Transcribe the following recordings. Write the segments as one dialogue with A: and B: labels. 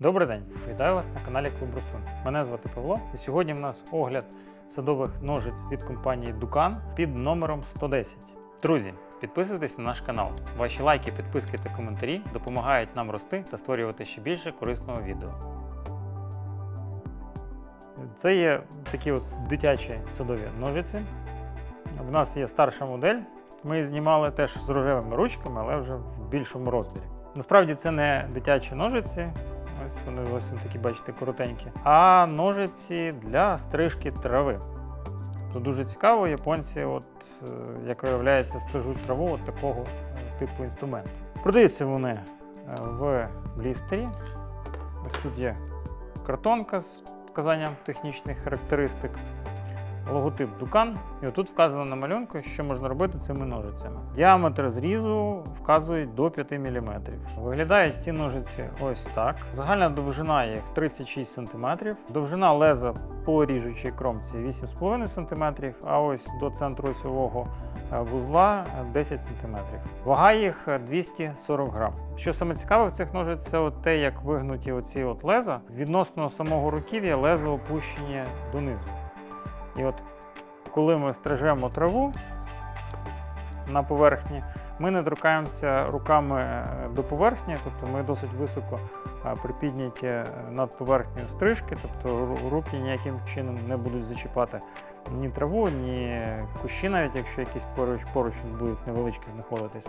A: Добрий день! Вітаю вас на каналі Клуб Руслин. Мене звати Павло, і сьогодні в нас огляд садових ножиць від компанії Dukan під номером 110. Друзі, підписуйтесь на наш канал. Ваші лайки, підписки та коментарі допомагають нам рости та створювати ще більше корисного відео. Це є такі от дитячі садові ножиці. В нас є старша модель. Ми знімали теж з рожевими ручками, але вже в більшому розмірі. Насправді це не дитячі ножиці, ось вони зовсім такі, бачите, коротенькі, а ножиці для стрижки трави. Тут дуже цікаво, японці, от, е, як виявляється, стрижуть траву от такого е, типу інструменту. Продаються вони е, в блістері. Ось тут є картонка з вказанням технічних характеристик логотип Dukan. І отут вказано на малюнку, що можна робити цими ножицями. Діаметр зрізу вказують до 5 мм. Виглядають ці ножиці ось так. Загальна довжина їх 36 см, довжина леза по ріжучій кромці 8,5 см, а ось до центру осьового е, вузла 10 см. Вага їх е, 240 грам. Що саме цікаве в цих ножиць, це от те, як вигнуті оці от леза. Відносно самого руків'я лезо опущені донизу. І от коли ми стрижемо траву на поверхні, ми не торкаємося руками е, до поверхні, тобто ми досить високо е, припідняті е, над поверхнею стрижки, тобто руки ніяким чином не будуть зачіпати ні траву, ні кущі, навіть якщо якісь поруч, поруч будуть невеличкі знаходитись.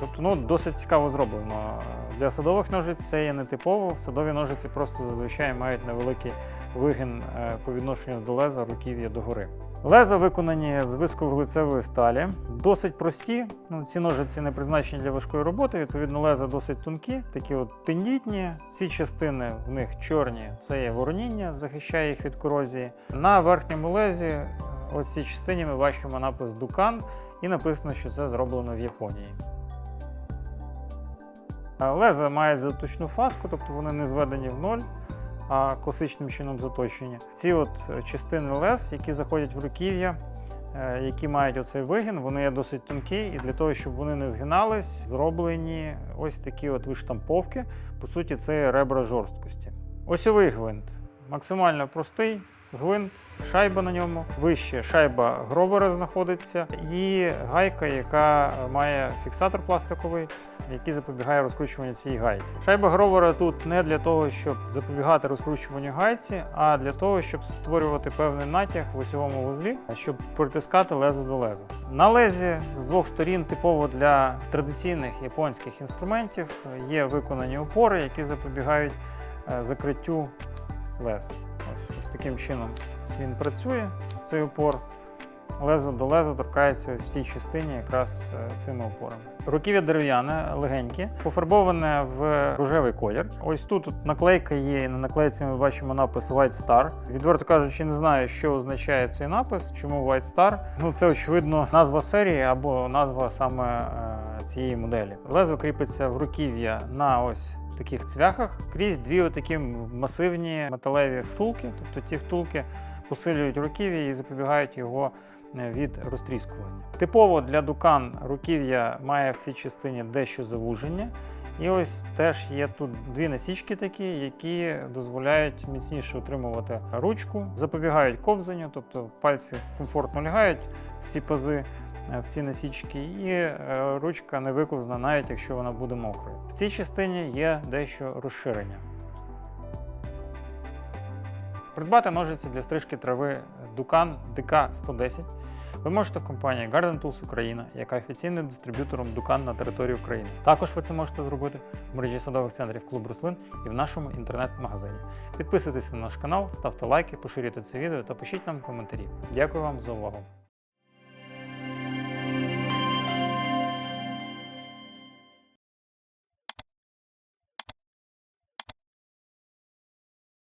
A: Тобто, ну, досить цікаво зроблено. Для садових ножиць це є нетипово. Садові ножиці просто зазвичай мають невеликий вигин е, по відношенню до леза руків'я догори. Леза виконані з висковуглецевої сталі, досить прості. Ну, ці ножиці не призначені для важкої роботи. Відповідно, леза досить тонкі, такі от тендітні. Ці частини в них чорні, це є вороніння, захищає їх від корозії. На верхньому лезі, е, ось цій частині, ми бачимо напис Dukan і написано, що це зроблено в Японії. Е, Леза мають заточну фаску, тобто вони не зведені в ноль, а класичним чином заточені. Ці от е, частини лез, які заходять в руків'я, е, які мають оцей вигін, вони є досить тонкі, і для того, щоб вони не згинались, зроблені ось такі от виштамповки. По суті, це ребра жорсткості. Осьовий гвинт максимально простий. Гвинт, шайба на ньому, вище шайба гробера знаходиться, і гайка, яка має фіксатор пластиковий, який запобігає розкручуванню цієї гайці. Шайба гровера тут не для того, щоб запобігати розкручуванню гайці, а для того, щоб створювати певний натяг в осьовому вузлі, щоб притискати лезо до леза. На лезі з двох сторін, типово для традиційних японських інструментів, є виконані опори, які запобігають е, закриттю лез. Ось, ось таким чином він працює, цей опор. Лезо до леза торкається в тій частині якраз е, цими опорами. Руків'я дерев'яне, легеньке, пофарбоване в рожевий колір. Ось тут от наклейка є, і на наклейці ми бачимо напис White Star. Відверто кажучи, не знаю, що означає цей напис, чому White Star. Ну, це очевидно назва серії або назва саме е, цієї моделі. Лезо кріпиться в руків'я на ось таких цвяхах крізь дві отакі масивні металеві втулки. Тобто ті втулки посилюють руків'я і запобігають його е, від розтріскування. Типово для дукан руків'я має в цій частині дещо завуження. І ось теж є тут дві насічки такі, які дозволяють міцніше утримувати ручку, запобігають ковзанню, тобто пальці комфортно лягають в ці пази, в ці насічки, і е, ручка не виковзна, навіть якщо вона буде мокрою. В цій частині є дещо розширення. Придбати ножиці для стрижки трави Dukan DK110 ви можете в компанії Garden Tools Україна, яка офіційним дистриб'ютором Dukan на території України. Також ви це можете зробити в мережі садових центрів Клуб Руслин і в нашому інтернет-магазині. Підписуйтесь на наш канал, ставте лайки, поширюйте це відео та пишіть нам коментарі. Дякую вам за увагу!